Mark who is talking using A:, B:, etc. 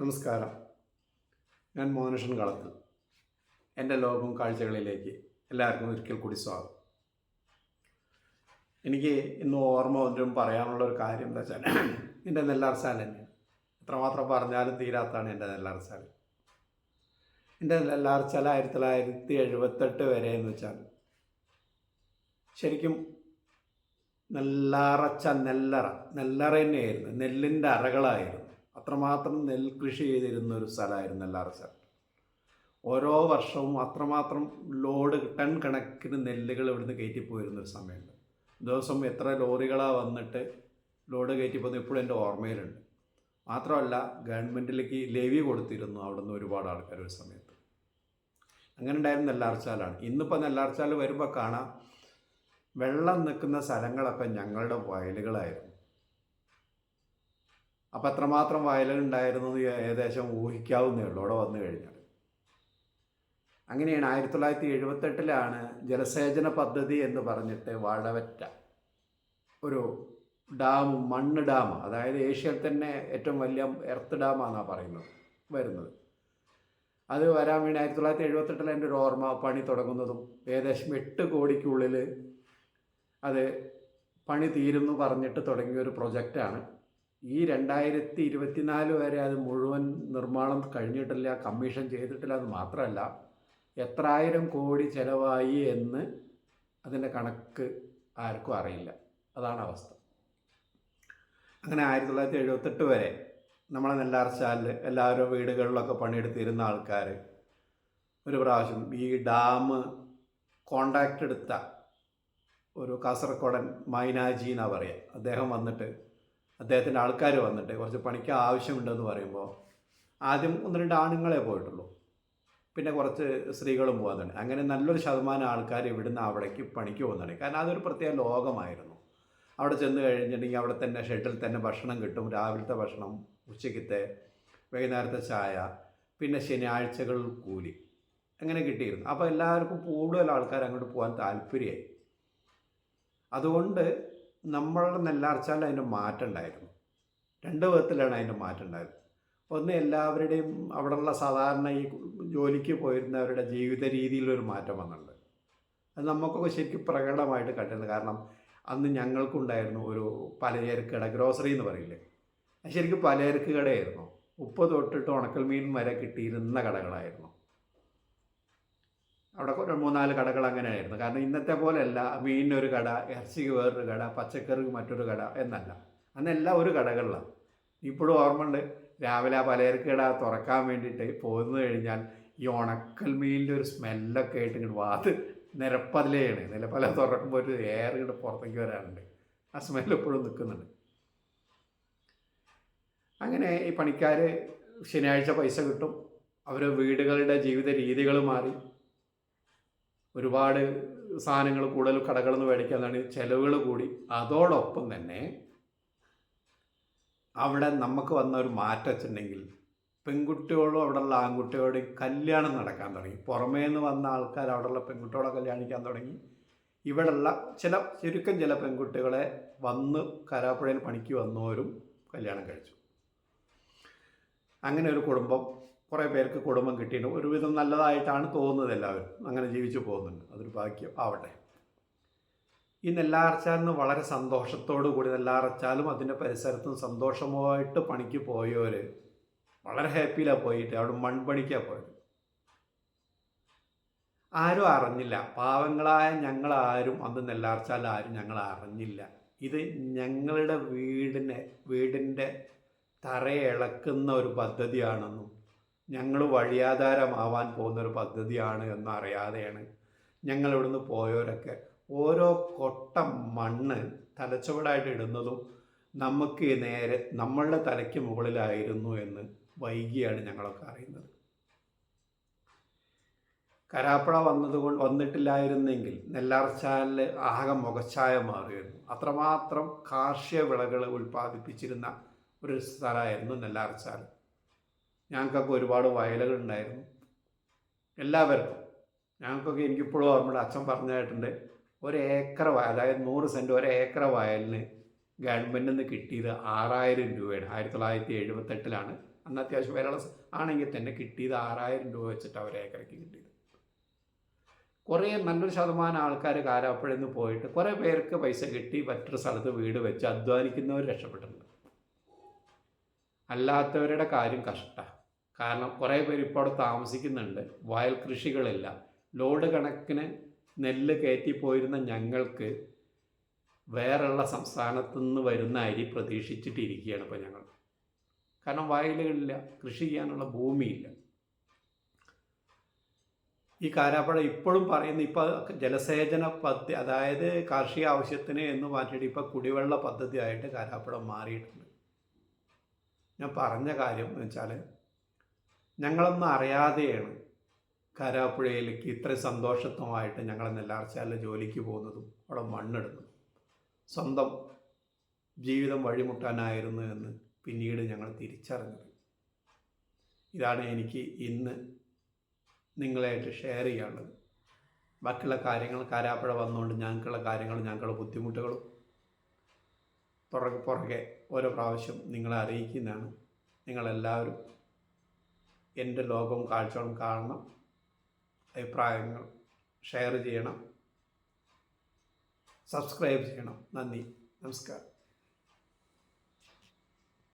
A: നമസ്കാരം. ഞാൻ മോഹനഷൻ കളത്ത്. എന്റെ ലോകം കാഴ്ചകളിലേക്ക് എല്ലാവർക്കും ഒരിക്കൽ കൂടി സ്വാഗതം. എനിക്ക് ഇന്ന് ഓർമ്മ വന്നിട്ടും പറയാനുള്ള ഒരു കാര്യം എന്താ വെച്ചാൽ എന്റെ നെല്ലാർസാൽ തന്നെയാണ് എത്രമാത്രം പറഞ്ഞാലും തീരാത്താണ് എന്റെ നെല്ലാർസാൽ എന്റെ നെല്ലാർച്ചാൽ ആയിരത്തി തൊള്ളായിരത്തി എഴുപത്തെട്ട് വരെ എന്ന് വെച്ചാൽ ശരിക്കും നെല്ലാറച്ച നെല്ലറ. നെല്ലറ തന്നെയായിരുന്നു. നെല്ലിന്റെ അറകളായിരുന്നു. അത്രമാത്രം നെൽകൃഷി ചെയ്തിരുന്ന ഒരു സ്ഥലമായിരുന്നു നെല്ലാറച്ച ഓരോ വർഷവും അത്രമാത്രം ലോഡ് ടൺ കണക്കിന് നെല്ലുകൾ ഇവിടുന്ന് കയറ്റിപ്പോയിരുന്ന ഒരു സമയമുണ്ട്. ദിവസം എത്ര ലോറികളാണ് വന്നിട്ട് ലോഡ് കയറ്റിപ്പോകുന്നത് ഇപ്പോഴും എന്റെ ഓർമ്മയിലുണ്ട്. മാത്രമല്ല ഗവൺമെന്റിലേക്ക് ലെവി കൊടുത്തിരുന്നു അവിടുന്ന് ഒരുപാട് ആൾക്കാർ ഒരു സമയത്ത്. അങ്ങനെ ഉണ്ടായിരുന്ന നെല്ലാർച്ചാലാണ് ഇന്നിപ്പോൾ നെല്ലാർച്ചാൽ വരുമ്പോൾ കാണാം. വെള്ളം നിൽക്കുന്ന സ്ഥലങ്ങളൊക്കെ ഞങ്ങളുടെ വയലുകളായിരുന്നു. അപ്പം എത്രമാത്രം വയലുണ്ടായിരുന്നു ഏകദേശം ഊഹിക്കാവുന്നേ ഉള്ളൂ. അവിടെ വന്നു കഴിഞ്ഞാൽ. അങ്ങനെയാണ് ആയിരത്തി തൊള്ളായിരത്തി എഴുപത്തെട്ടിലാണ് ജലസേചന പദ്ധതി എന്ന് പറഞ്ഞിട്ട് വാഴവറ്റ ഒരു ഡാം മണ്ണ് ഡാം അതായത് ഏഷ്യയിൽ തന്നെ ഏറ്റവും വലിയ എർത്ത് ഡാമാണെന്നാണ് പറയുന്നത് വരുന്നത്. അത് വരാൻ വേണ്ടി ആയിരത്തി തൊള്ളായിരത്തി എഴുപത്തെട്ടിൽ എന്റെ ഒരു ഓർമ്മ പണി തുടങ്ങുന്നതും ഏകദേശം എട്ട് കോടിക്കുള്ളിൽ അത് പണി തീരുമെന്ന് പറഞ്ഞിട്ട് തുടങ്ങിയ ഒരു പ്രൊജക്റ്റാണ്. ഈ രണ്ടായിരത്തി ഇരുപത്തിനാല് വരെ അത് മുഴുവൻ നിർമ്മാണം കഴിഞ്ഞിട്ടില്ല കമ്മീഷൻ ചെയ്തിട്ടില്ല അത് മാത്രമല്ല എത്ര ആയിരം കോടി ചിലവായി എന്ന് അതിന്റെ കണക്ക് ആർക്കും അറിയില്ല. അതാണ് അവസ്ഥ. അങ്ങനെ ആയിരത്തി തൊള്ളായിരത്തി എഴുപത്തെട്ട് വരെ നമ്മളെ നെല്ലാർച്ചാലിൽ എല്ലാവരും വീടുകളിലൊക്കെ പണിയെടുത്തിരുന്ന ആൾക്കാർ ഒരു പ്രാവശ്യം ഈ ഡാം കോണ്ടാക്റ്റ് എടുത്ത ഒരു കാസർഗോഡൻ മൈനാജി എന്നാണ് പറയുക അദ്ദേഹം വന്നിട്ട് അദ്ദേഹത്തിന്റെ ആൾക്കാർ വന്നിട്ട് കുറച്ച് പണിക്ക് ആവശ്യമുണ്ടെന്ന് പറയുമ്പോൾ ആദ്യം ഒന്ന് രണ്ട് ആണുങ്ങളെ പോയിട്ടുള്ളൂ. പിന്നെ കുറച്ച് സ്ത്രീകളും പോകുന്നുണ്ട് അങ്ങനെ നല്ലൊരു ശതമാനം ആൾക്കാർ ഇവിടുന്ന് അവിടേക്ക് പണിക്ക് പോകുന്നുണ്ട്. കാരണം അതൊരു പ്രത്യേക ലോകമായിരുന്നു. അവിടെ ചെന്ന് കഴിഞ്ഞിട്ടുണ്ടെങ്കിൽ അവിടെ തന്നെ ഷെഡിൽ തന്നെ ഭക്ഷണം കിട്ടും. രാവിലത്തെ ഭക്ഷണം ഉച്ചയ്ക്കത്തെ വൈകുന്നേരത്തെ ചായ പിന്നെ ശനിയാഴ്ചകൾ കൂലി. അങ്ങനെ കിട്ടിയിരുന്നു. അപ്പോൾ എല്ലാവർക്കും കൂടുതൽ ആൾക്കാർ അങ്ങോട്ട് പോകാൻ താല്പര്യമായി. അതുകൊണ്ട് നമ്മളുടെ നെല്ലാർച്ചാൽ അതിന്റെ മാറ്റം ഉണ്ടായിരുന്നു. രണ്ട് വിധത്തിലാണ് അതിന്റെ മാറ്റം ഉണ്ടായത്. ഒന്ന് എല്ലാവരുടെയും അവിടെയുള്ള സാധാരണ ഈ ജോലിക്ക് പോയിരുന്നവരുടെ ജീവിത രീതിയിലൊരു മാറ്റം വന്നിട്ടുണ്ട്. അത് നമുക്കൊക്കെ ശരിക്കും പ്രകടമായിട്ട് കണ്ടിരുന്നു കാരണം അന്ന് ഞങ്ങൾക്കുണ്ടായിരുന്നു ഒരു പലചരക്ക് കട ഗ്രോസറി എന്ന് പറയില്ലേ? ശരിക്കും പലചരക്ക് കടയായിരുന്നു. ഉപ്പ് തൊട്ടിട്ട് ഉണക്കൽ മീൻ വരെ കിട്ടിയിരുന്ന കടകളായിരുന്നു. അവിടെ ഒരു മൂന്നാൽ കടകൾ അങ്ങനെയായിരുന്നു. കാരണം ഇന്നത്തെ പോലെയല്ല മീനിനൊരു കട ഇറച്ചിക്ക് വേറൊരു കട പച്ചക്കറിക്ക് മറ്റൊരു കട എന്നല്ല. അന്നെല്ലാം ഒരു കടകളിലാണ്. ഇപ്പോഴും ഓർമ്മയുണ്ട് രാവിലെ ആ പലചരക്ക് കട തുറക്കാൻ വേണ്ടിയിട്ട് പോന്നു കഴിഞ്ഞാൽ ഈ ഉണക്കൽ മീനിന്റെ ഒരു സ്മെല്ലൊക്കെ ആയിട്ട് ഇങ്ങോട്ട് വാത് നിരപ്പതിലെയാണ്. നിലപ്പല തുറക്കുമ്പോൾ ഒരു എയർ ഇങ്ങോട്ട് പുറത്തേക്ക് വരാറുണ്ട്. ആ സ്മെല്ല് എപ്പോഴും നിൽക്കുന്നുണ്ട്. അങ്ങനെ ഈ പണിക്കാർ ശനിയാഴ്ച പൈസ കിട്ടും. അവർ വീടുകളുടെ ജീവിത രീതികൾ മാറി. ഒരുപാട് സാധനങ്ങൾ കൂടുതൽ കടകളിൽ നിന്ന് മേടിക്കാന്നാണ് ചിലവുകൾ കൂടി. അതോടൊപ്പം തന്നെ അവിടെ നമുക്ക് വന്ന ഒരു മാറ്റം വെച്ചിട്ടുണ്ടെങ്കിൽ പെൺകുട്ടികളും അവിടെയുള്ള ആൺകുട്ടികളുടെയും കല്യാണം നടക്കാൻ തുടങ്ങി. പുറമേ നിന്ന് വന്ന ആൾക്കാർ അവിടെയുള്ള പെൺകുട്ടികളെ കല്യാണിക്കാൻ തുടങ്ങി. ഇവിടെയുള്ള ചില ചുരുക്കം ചില പെൺകുട്ടികളെ വന്ന് കരാപ്പുഴയിൽ പണിക്ക് വന്നവരും കല്യാണം കഴിച്ചു. അങ്ങനെ ഒരു കുടുംബം കുറേ പേർക്ക് കുടുംബം കിട്ടിയിട്ടുണ്ട്. ഒരുവിധം നല്ലതായിട്ടാണ് തോന്നുന്നത് എല്ലാവരും. അങ്ങനെ ജീവിച്ചു പോകുന്നുണ്ട്. അതൊരു ഭാഗ്യം ആവട്ടെ. ഈ നെല്ലാർച്ചാലിന് വളരെ സന്തോഷത്തോടു കൂടി നെല്ലാർച്ചാലും അതിന്റെ പരിസരത്തും സന്തോഷമായിട്ട് പണിക്ക് പോയവർ വളരെ ഹാപ്പിയിലാണ് പോയിട്ട്. അവിടെ മൺപണിക്കാണ് പോയത്. ആരും അറിഞ്ഞില്ല. പാവങ്ങളായ ഞങ്ങളാരും അന്ന് നെല്ലാർച്ചാൽ ആരും ഞങ്ങൾ അറിഞ്ഞില്ല. ഇത് ഞങ്ങളുടെ വീടിനെ വീടിന്റെ തറയിളക്കുന്ന ഒരു പദ്ധതിയാണെന്നും ഞങ്ങൾ വഴിയാധാരമാവാൻ പോകുന്ന ഒരു പദ്ധതിയാണ് എന്നറിയാതെയാണ് ഞങ്ങൾ ഇവിടുന്ന് പോയവരൊക്കെ. ഓരോ കൊട്ട മണ്ണ് തലച്ചുവടായിട്ട് ഇടുന്നതും നമുക്ക് നേരെ നമ്മളുടെ തലയ്ക്ക് മുകളിലായിരുന്നു എന്ന് വൈകിയാണ് ഞങ്ങളൊക്കെ അറിയുന്നത്. കരാപ്പുഴ വന്നതുകൊണ്ട് വന്നിട്ടില്ലായിരുന്നെങ്കിൽ നെല്ലാർച്ചാലിൽ ആകെ മുഖച്ഛായ മാറിയിരുന്നു. അത്രമാത്രം കാർഷിക വിളകൾ ഉൽപ്പാദിപ്പിച്ചിരുന്ന ഒരു സ്ഥലമായിരുന്നു നെല്ലാർച്ചാൽ ഞങ്ങൾക്കൊക്കെ ഒരുപാട് വയലുകളുണ്ടായിരുന്നു. എല്ലാവർക്കും. ഞങ്ങൾക്കൊക്കെ എനിക്കിപ്പോഴും ഓർമ്മയുടെ അച്ഛൻ പറഞ്ഞതായിട്ടുണ്ട് ഒരേക്കർ വയൽ വയ അതായത് നൂറ് സെന്റ് ഒരേക്കർ വയലിന് ഗവൺമെന്റിൽ നിന്ന് കിട്ടിയത് ആറായിരം രൂപയാണ് ആയിരത്തി തൊള്ളായിരത്തി എഴുപത്തെട്ടിലാണ്. അന്ന് അത്യാവശ്യം സ- ആണെങ്കിൽ തന്നെ കിട്ടിയത് ആറായിരം രൂപ വെച്ചിട്ട് അവർ ഏക്കറയ്ക്ക് കിട്ടിയത്. കുറേ നല്ലൊരു ശതമാനം ആൾക്കാർ കാരാപ്പുഴയിൽ നിന്ന് പോയിട്ട് കുറേ പേർക്ക് പൈസ കിട്ടി മറ്റൊരു സ്ഥലത്ത് വീട് വെച്ച് അധ്വാനിക്കുന്നവർ രക്ഷപ്പെട്ടിട്ടുണ്ട്. അല്ലാത്തവരുടെ കാര്യം കഷ്ടമാണ് കാരണം കുറേ പേര് ഇപ്പോൾ അവിടെ താമസിക്കുന്നുണ്ട്. വയൽ കൃഷികളില്ല. ലോഡ് കണക്കിന് നെല്ല് കയറ്റിപ്പോയിരുന്ന ഞങ്ങൾക്ക് വേറെയുള്ള സംസ്ഥാനത്തു നിന്ന് വരുന്ന അരി പ്രതീക്ഷിച്ചിട്ടിരിക്കുകയാണ് ഇപ്പോൾ ഞങ്ങൾ. കാരണം വയലുകളില്ല കൃഷി ചെയ്യാനുള്ള ഭൂമിയില്ല. ഈ കാരാപ്പുഴ ഇപ്പോഴും പറയുന്ന ഇപ്പോൾ ജലസേചന പദ്ധതി അതായത് കാർഷിക ആവശ്യത്തിന് എന്ന് മാറ്റിയിട്ട് ഇപ്പോൾ കുടിവെള്ള പദ്ധതിയായിട്ട് കാരാപ്പുഴ മാറിയിട്ടുണ്ട്. ഞാൻ പറഞ്ഞ കാര്യം എന്ന് വെച്ചാൽ ഞങ്ങളൊന്നും അറിയാതെയാണ് കാരാപ്പുഴയിലേക്ക് ഇത്ര സന്തോഷത്വമായിട്ട് ഞങ്ങൾ നെല്ലാർച്ചാലിൽ ജോലിക്ക് പോകുന്നതും അവിടെ മണ്ണിടുന്നതും. സ്വന്തം ജീവിതം വഴിമുട്ടാനായിരുന്നു എന്ന് പിന്നീട് ഞങ്ങൾ തിരിച്ചറിഞ്ഞത്. ഇതാണ് എനിക്ക് ഇന്ന് നിങ്ങളായിട്ട് ഷെയർ ചെയ്യാനുള്ളത്. ബാക്കിയുള്ള കാര്യങ്ങൾ കാരാപ്പുഴ വന്നുകൊണ്ട് ഞങ്ങൾക്കുള്ള കാര്യങ്ങൾ ഞങ്ങളുടെ ബുദ്ധിമുട്ടുകളും പുറകെ പുറകെ ഓരോ പ്രാവശ്യം നിങ്ങളെ അറിയിക്കുന്നതാണ്. നിങ്ങളെല്ലാവരും എന്റെ ലോകവും കാഴ്ചകളും കാണണം. അഭിപ്രായങ്ങൾ ഷെയർ ചെയ്യണം. സബ്സ്ക്രൈബ് ചെയ്യണം. നന്ദി. നമസ്കാരം.